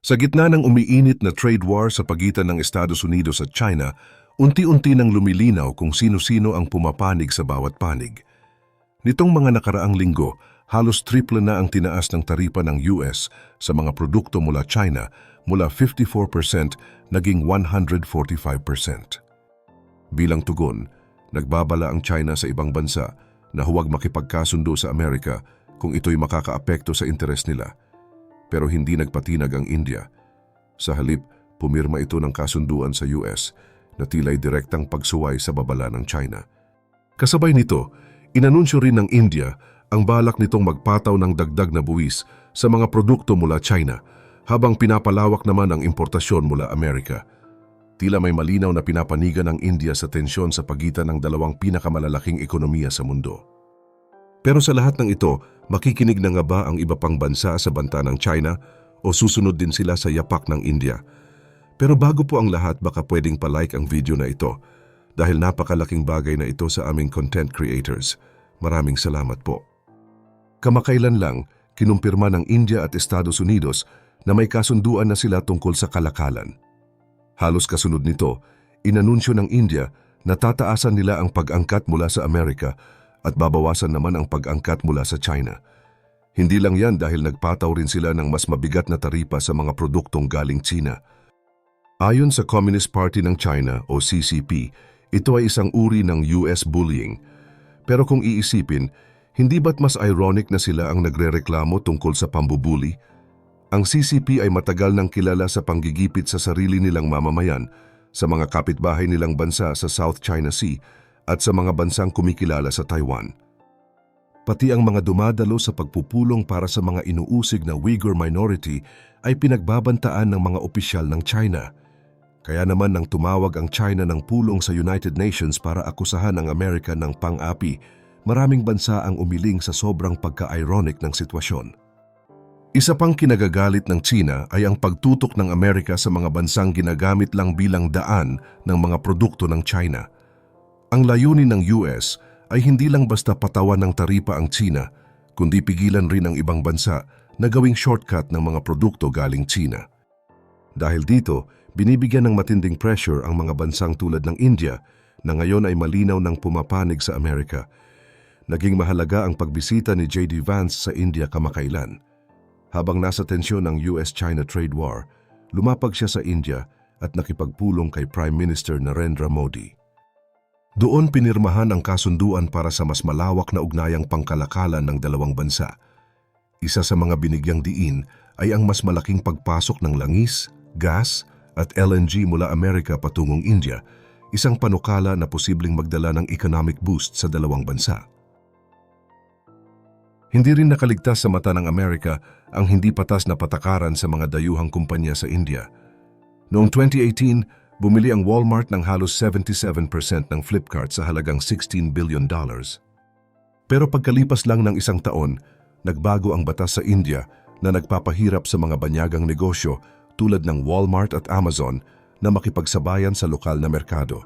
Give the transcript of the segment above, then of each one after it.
Sa gitna ng umiinit na trade war sa pagitan ng Estados Unidos at China, unti-unti nang lumilinaw kung sino-sino ang pumapanig sa bawat panig. Nitong mga nakaraang linggo, halos triple na ang tinaas ng taripa ng US sa mga produkto mula China mula 54% naging 145%. Bilang tugon, nagbabala ang China sa ibang bansa na huwag makipagkasundo sa Amerika kung ito'y makakaapekto sa interes nila. Pero hindi nagpatinag ang India. Sa halip, pumirma ito ng kasunduan sa US na tila'y direktang pagsuway sa babala ng China. Kasabay nito, inanunsyo rin ng India ang balak nitong magpataw ng dagdag na buwis sa mga produkto mula China habang pinapalawak naman ang importasyon mula Amerika. Tila may malinaw na pinapanigan ng India sa tensyon sa pagitan ng dalawang pinakamalalaking ekonomiya sa mundo. Pero sa lahat ng ito, makikinig na nga ba ang iba pang bansa sa banta ng China o susunod din sila sa yapak ng India? Pero bago po ang lahat, baka pwedeng palike ang video na ito dahil napakalaking bagay na ito sa aming content creators. Maraming salamat po. Kamakailan lang, kinumpirma ng India at Estados Unidos na may kasunduan na sila tungkol sa kalakalan. Halos kasunod nito, inanunsyo ng India na tataasan nila ang pag-angkat mula sa Amerika at babawasan naman ang pag-angkat mula sa China. Hindi lang yan dahil nagpataw rin sila ng mas mabigat na taripa sa mga produktong galing China. Ayon sa Communist Party ng China o CCP, ito ay isang uri ng US bullying. Pero kung iisipin, hindi ba't mas ironic na sila ang nagrereklamo tungkol sa pambubuli? Ang CCP ay matagal nang kilala sa panggigipit sa sarili nilang mamamayan sa mga kapitbahay nilang bansa sa South China Sea at sa mga bansang kumikilala sa Taiwan. Pati ang mga dumadalo sa pagpupulong para sa mga inuusig na Uyghur minority ay pinagbabantaan ng mga opisyal ng China. Kaya naman nang tumawag ang China ng pulong sa United Nations para akusahan ang Amerika ng pang-api, maraming bansa ang umiling sa sobrang pagka-ironic ng sitwasyon. Isa pang kinagagalit ng China ay ang pagtutok ng Amerika sa mga bansang ginagamit lang bilang daan ng mga produkto ng China. Ang layunin ng US ay hindi lang basta patawan ng taripa ang China, kundi pigilan rin ang ibang bansa na gawing shortcut ng mga produkto galing China. Dahil dito, binibigyan ng matinding pressure ang mga bansang tulad ng India na ngayon ay malinaw ng pumapanig sa Amerika. Naging mahalaga ang pagbisita ni J.D. Vance sa India kamakailan. Habang nasa tensyon ng US-China trade war, lumapag siya sa India at nakipagpulong kay Prime Minister Narendra Modi. Doon pinirmahan ang kasunduan para sa mas malawak na ugnayang pangkalakalan ng dalawang bansa. Isa sa mga binigyang diin ay ang mas malaking pagpasok ng langis, gas at LNG mula Amerika patungong India, isang panukala na posibleng magdala ng economic boost sa dalawang bansa. Hindi rin nakaligtas sa mata ng Amerika ang hindi patas na patakaran sa mga dayuhang kumpanya sa India. Noong 2018, bumili ang Walmart ng halos 77% ng Flipkart sa halagang 16 billion dollars. Pero pagkalipas lang ng isang taon, nagbago ang batas sa India na nagpapahirap sa mga banyagang negosyo tulad ng Walmart at Amazon na makipagsabayan sa lokal na merkado.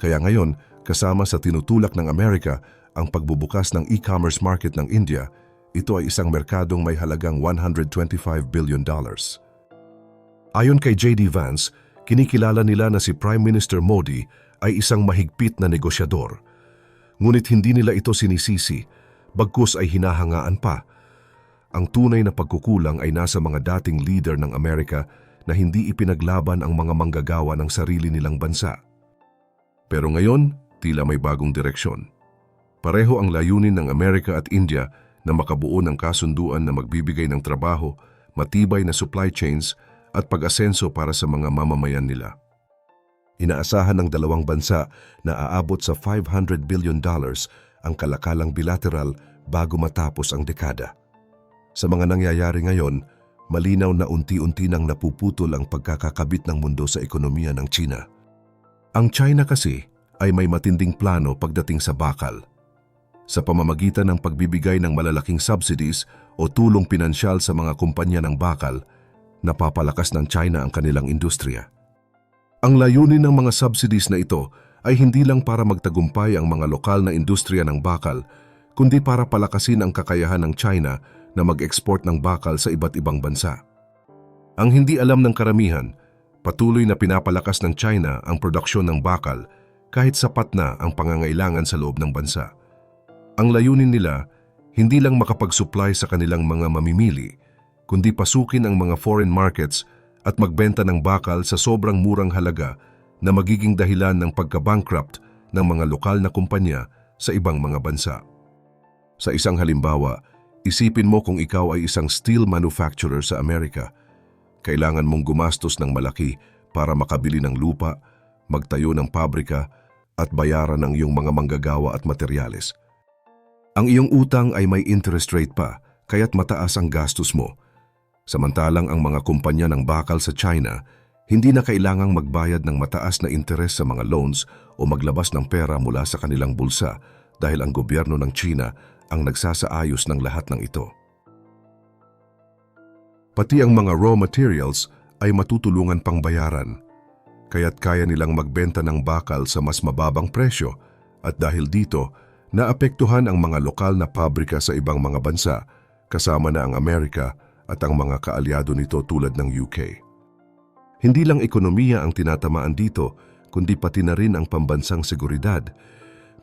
Kaya ngayon, kasama sa tinutulak ng Amerika ang pagbubukas ng e-commerce market ng India, ito ay isang merkadong may halagang 125 billion dollars. Ayon kay J.D. Vance, kinikilala nila na si Prime Minister Modi ay isang mahigpit na negosyador. Ngunit hindi nila ito sinisisi, bagkus ay hinahangaan pa. Ang tunay na pagkukulang ay nasa mga dating leader ng Amerika na hindi ipinaglaban ang mga manggagawa ng sarili nilang bansa. Pero ngayon, tila may bagong direksyon. Pareho ang layunin ng Amerika at India na makabuo ng kasunduan na magbibigay ng trabaho, matibay na supply chains at pag-asenso para sa mga mamamayan nila. Inaasahan ng dalawang bansa na aabot sa 500 billion dollars ang kalakalang bilateral bago matapos ang dekada. Sa mga nangyayari ngayon, malinaw na unti-unti nang napuputol ang pagkakakabit ng mundo sa ekonomiya ng China. Ang China kasi ay may matinding plano pagdating sa bakal sa pamamagitan ng pagbibigay ng malalaking subsidies o tulong pinansyal sa mga kumpanya ng bakal, napapalakas ng China ang kanilang industriya. Ang layunin ng mga subsidies na ito ay hindi lang para magtagumpay ang mga lokal na industriya ng bakal, kundi para palakasin ang kakayahan ng China na mag-export ng bakal sa iba't ibang bansa. Ang hindi alam ng karamihan, patuloy na pinapalakas ng China ang produksyon ng bakal kahit sapat na ang pangangailangan sa loob ng bansa. Ang layunin nila, hindi lang makapag-supply sa kanilang mga mamimili, kundi pasukin ang mga foreign markets at magbenta ng bakal sa sobrang murang halaga na magiging dahilan ng pagka-bankrupt ng mga lokal na kumpanya sa ibang mga bansa. Sa isang halimbawa, isipin mo kung ikaw ay isang steel manufacturer sa Amerika. Kailangan mong gumastos ng malaki para makabili ng lupa, magtayo ng pabrika, at bayaran ang iyong mga manggagawa at materyales. Ang iyong utang ay may interest rate pa, kaya't mataas ang gastos mo. Samantalang ang mga kumpanya ng bakal sa China, hindi na kailangang magbayad ng mataas na interes sa mga loans o maglabas ng pera mula sa kanilang bulsa dahil ang gobyerno ng China ang nagsasaayos ng lahat ng ito. Pati ang mga raw materials ay matutulungan pang bayaran, kaya't kaya nilang magbenta ng bakal sa mas mababang presyo at dahil dito, naapektuhan ang mga lokal na pabrika sa ibang mga bansa, kasama na ang Amerika at ang mga kaalyado nito tulad ng UK. Hindi lang ekonomiya ang tinatamaan dito, kundi pati na rin ang pambansang seguridad.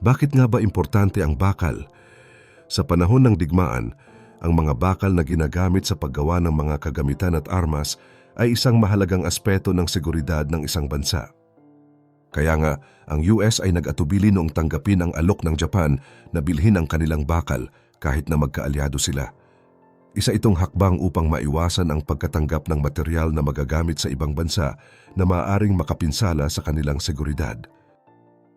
Bakit nga ba importante ang bakal? Sa panahon ng digmaan, ang mga bakal na ginagamit sa paggawa ng mga kagamitan at armas ay isang mahalagang aspeto ng seguridad ng isang bansa. Kaya nga, ang US ay nag-atubili noong tanggapin ang alok ng Japan na bilhin ang kanilang bakal kahit na magkaalyado sila. Isa itong hakbang upang maiwasan ang pagkatanggap ng material na magagamit sa ibang bansa na maaaring makapinsala sa kanilang seguridad.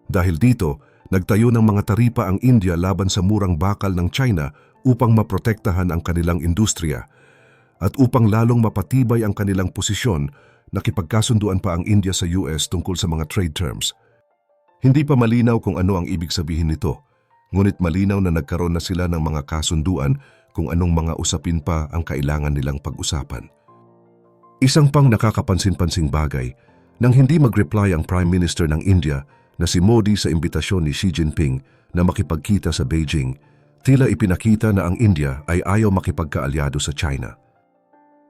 Dahil dito, nagtayo ng mga taripa ang India laban sa murang bakal ng China upang maprotektahan ang kanilang industriya at upang lalong mapatibay ang kanilang posisyon, nakipagkasunduan pa ang India sa US tungkol sa mga trade terms. Hindi pa malinaw kung ano ang ibig sabihin nito, ngunit malinaw na nagkaroon na sila ng mga kasunduan kung anong mga usapin pa ang kailangan nilang pag-usapan. Isang pang nakakapansin-pansing bagay, nang hindi mag-reply ang Prime Minister ng India na si Modi sa imbitasyon ni Xi Jinping na makipagkita sa Beijing, tila ipinakita na ang India ay ayaw makipagkaalyado sa China.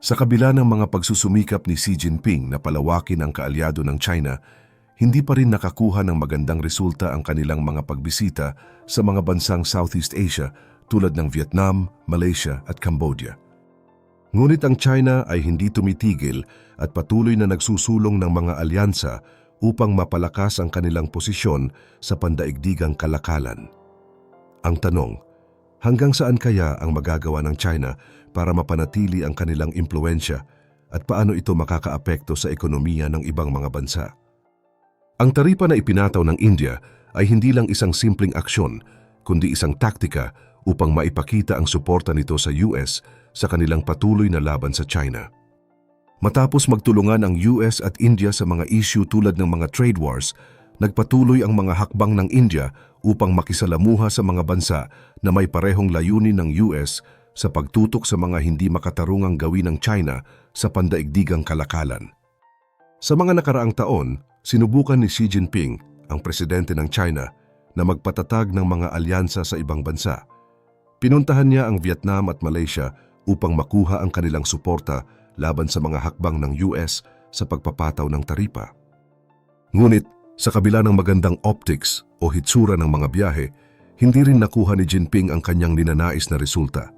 Sa kabila ng mga pagsusumikap ni Xi Jinping na palawakin ang kaalyado ng China, hindi pa rin nakakuha ng magandang resulta ang kanilang mga pagbisita sa mga bansang Southeast Asia tulad ng Vietnam, Malaysia at Cambodia. Ngunit ang China ay hindi tumitigil at patuloy na nagsusulong ng mga alyansa upang mapalakas ang kanilang posisyon sa pandaigdigang kalakalan. Ang tanong, hanggang saan kaya ang magagawa ng China para mapanatili ang kanilang impluensya at paano ito makakaapekto sa ekonomiya ng ibang mga bansa? Ang taripa na ipinataw ng India ay hindi lang isang simpleng aksyon, kundi isang taktika upang maipakita ang suporta nito sa US sa kanilang patuloy na laban sa China. Matapos magtulungan ang US at India sa mga issue tulad ng mga trade wars, nagpatuloy ang mga hakbang ng India upang makisalamuha sa mga bansa na may parehong layunin ng US sa pagtutok sa mga hindi makatarungang gawin ng China sa pandaigdigang kalakalan. Sa mga nakaraang taon, sinubukan ni Xi Jinping, ang presidente ng China, na magpatatag ng mga alyansa sa ibang bansa. Pinuntahan niya ang Vietnam at Malaysia upang makuha ang kanilang suporta laban sa mga hakbang ng US sa pagpapataw ng taripa. Ngunit sa kabila ng magandang optics o hitsura ng mga biyahe, hindi rin nakuha ni Jinping ang kanyang ninanais na resulta.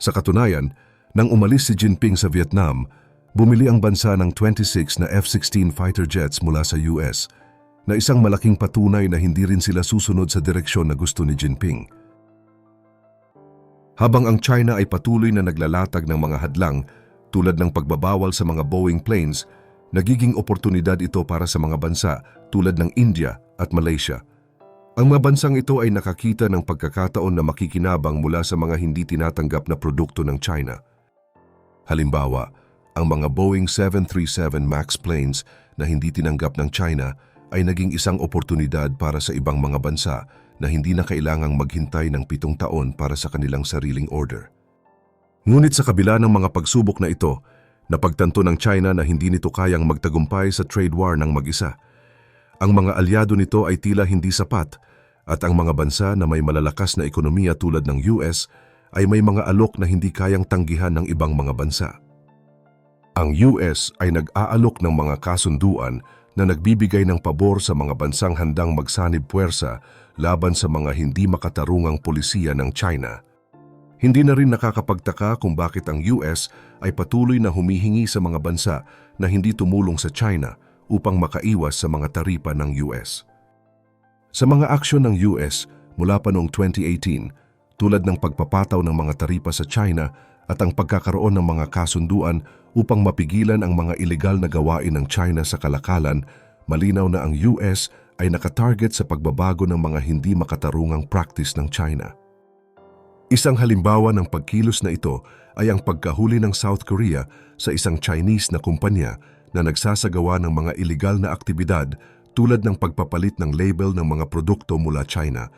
Sa katunayan, nang umalis si Jinping sa Vietnam, bumili ang bansa ng 26 na F-16 fighter jets mula sa US na isang malaking patunay na hindi rin sila susunod sa direksyon na gusto ni Jinping. Habang ang China ay patuloy na naglalatag ng mga hadlang tulad ng pagbabawal sa mga Boeing planes, nagiging oportunidad ito para sa mga bansa tulad ng India at Malaysia. Ang mga bansang ito ay nakakita ng pagkakataon na makikinabang mula sa mga hindi tinatanggap na produkto ng China. Halimbawa, ang mga Boeing 737 MAX planes na hindi tinanggap ng China ay naging isang oportunidad para sa ibang mga bansa na hindi na kailangang maghintay ng pitong taon para sa kanilang sariling order. Ngunit sa kabila ng mga pagsubok na ito, napagtanto ng China na hindi nito kayang magtagumpay sa trade war ng mag-isa. Ang mga alyado nito ay tila hindi sapat at ang mga bansa na may malalakas na ekonomiya tulad ng US ay may mga alok na hindi kayang tanggihan ng ibang mga bansa. Ang US ay nag-aalok ng mga kasunduan na nagbibigay ng pabor sa mga bansang handang magsanib puwersa laban sa mga hindi makatarungang polisiya ng China. Hindi na rin nakakapagtaka kung bakit ang US ay patuloy na humihingi sa mga bansa na hindi tumulong sa China upang makaiwas sa mga taripa ng US. Sa mga aksyon ng US mula pa noong 2018, tulad ng pagpapataw ng mga taripa sa China at ang pagkakaroon ng mga kasunduan upang mapigilan ang mga ilegal na gawain ng China sa kalakalan, malinaw na ang US ay nakatarget sa pagbabago ng mga hindi makatarungang practice ng China. Isang halimbawa ng pagkilos na ito ay ang pagkahuli ng South Korea sa isang Chinese na kumpanya na nagsasagawa ng mga ilegal na aktibidad tulad ng pagpapalit ng label ng mga produkto mula China.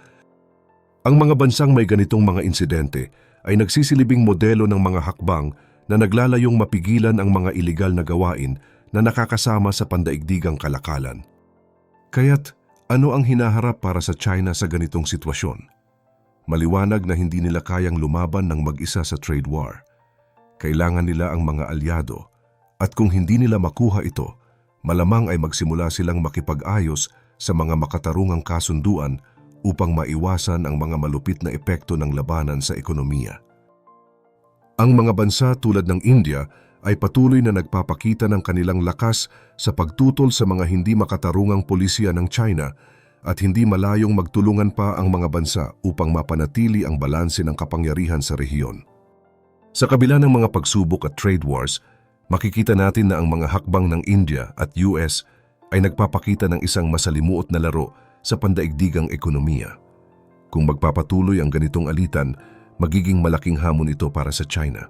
Ang mga bansang may ganitong mga insidente ay nagsisilibing modelo ng mga hakbang na naglalayong mapigilan ang mga ilegal na gawain na nakakasama sa pandaigdigang kalakalan. Kaya't ano ang hinaharap para sa China sa ganitong sitwasyon? Maliwanag na hindi nila kayang lumaban ng mag-isa sa trade war. Kailangan nila ang mga alyado at kung hindi nila makuha ito, malamang ay magsimula silang makipag-ayos sa mga makatarungang kasunduan upang maiwasan ang mga malupit na epekto ng labanan sa ekonomiya. Ang mga bansa tulad ng India ay patuloy na nagpapakita ng kanilang lakas sa pagtutol sa mga hindi makatarungang pulisya ng China at hindi malayong magtulungan pa ang mga bansa upang mapanatili ang balanse ng kapangyarihan sa rehiyon. Sa kabila ng mga pagsubok at trade wars, makikita natin na ang mga hakbang ng India at US ay nagpapakita ng isang masalimuot na laro sa pandaigdigang ekonomiya. Kung magpapatuloy ang ganitong alitan, magiging malaking hamon ito para sa China.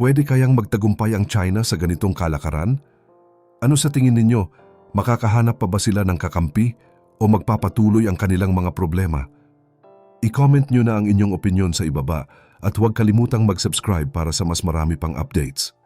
Pwede kayang magtagumpay ang China sa ganitong kalakaran? Ano sa tingin ninyo, makakahanap pa ba sila ng kakampi o magpapatuloy ang kanilang mga problema? I-comment nyo na ang inyong opinion sa ibaba at huwag kalimutang mag-subscribe para sa mas marami pang updates.